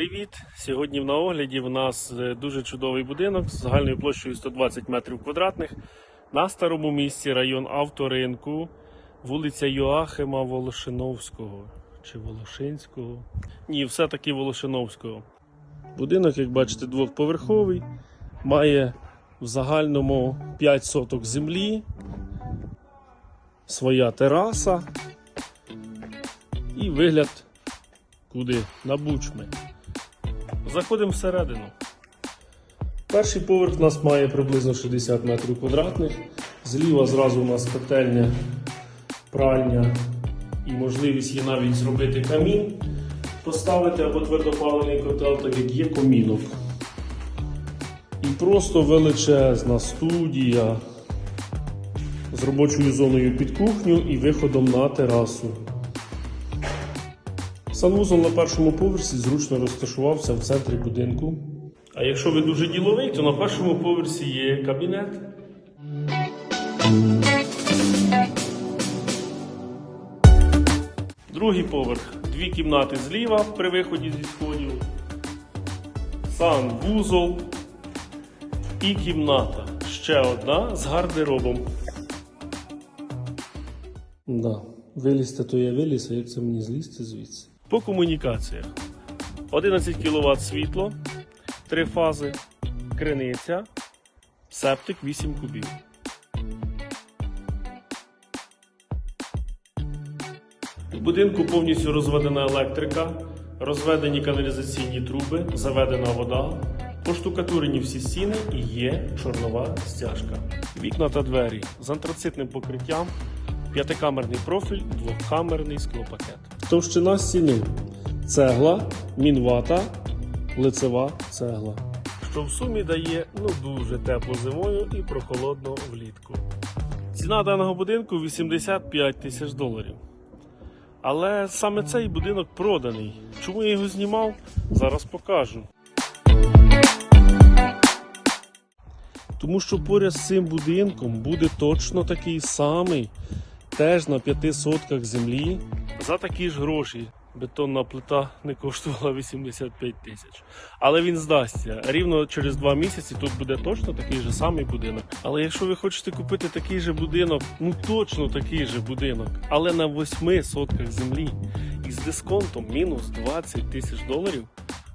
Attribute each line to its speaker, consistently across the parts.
Speaker 1: Привіт! Сьогодні на огляді в нас е, дуже чудовий будинок з загальною площею 120 метрів квадратних на старому місці, район авторинку, вулиця Йоахима Волошиновського чи Волошинського. Ні, все-таки Волошиновського. Будинок, як бачите, двохповерховий, має в загальному 5 соток землі, своя тераса і вигляд куди? На бучми. Заходимо всередину. Перший поверх у нас має приблизно 60 метрів квадратних. Зліва зразу у нас котельня, пральня і можливість є навіть зробити камін, поставити або твердопаливний котел, так як є комінок. І просто величезна студія з робочою зоною під кухню і виходом на терасу. Санвузол на першому поверсі зручно розташувався в центрі будинку. А якщо ви дуже діловий, то на першому поверсі є кабінет. Другий поверх. Дві кімнати зліва при виході зі сходів. Санвузол і кімната. Ще одна з гардеробом. Да. Вилізти то я виліз, а як це мені злізти звідси? По комунікаціях. 11 кВт світло, 3 фази, криниця, септик 8 кубів. В будинку повністю розведена електрика, розведені каналізаційні труби, заведена вода, поштукатурені всі стіни і є чорнова стяжка. Вікна та двері з антрацитним покриттям, п'ятикамерний профіль, двохкамерний склопакет. Товщина стіни цегла, мінвата, лицева цегла. Що в сумі дає ну дуже тепло зимою і прохолодно влітку. Ціна даного будинку 85 тисяч доларів. Але саме цей будинок проданий. Чому я його знімав? Зараз покажу. Тому що поряд з цим будинком буде точно такий самий, теж на п'яти сотках землі. За такі ж гроші бетонна плита не коштувала 85 тисяч. Але він здасться. Рівно через два місяці тут буде точно такий же самий будинок. Але якщо ви хочете купити такий же будинок, ну точно такий же будинок, але на 8 сотках землі і з дисконтом мінус 20 тисяч доларів,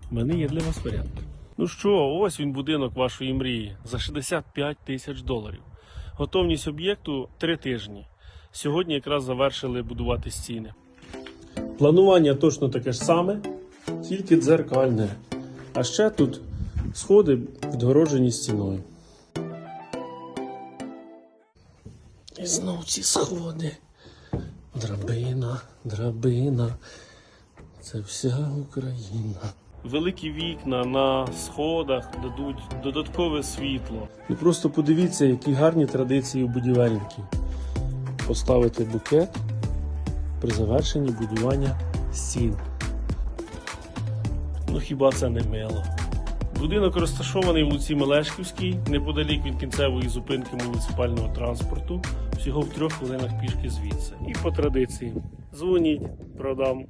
Speaker 1: в мене є для вас варіант. Ну що, ось він будинок вашої мрії за 65 тисяч доларів. Готовність об'єкту 3 тижні. Сьогодні якраз завершили будувати стіни. Планування точно таке ж саме, тільки дзеркальне. А ще тут сходи відгороджені стіною. І знов ці сходи. Драбина, драбина. Це вся Україна. Великі вікна на сходах дадуть додаткове світло. І просто подивіться, які гарні традиції у будівельників. Поставити букет при завершенні будування стін. Ну хіба це не мило? Будинок розташований в вулиці Мелешківській, неподалік від кінцевої зупинки муніципального транспорту, всього в трьох хвилинах пішки звідси. І по традиції. Дзвоніть, продам.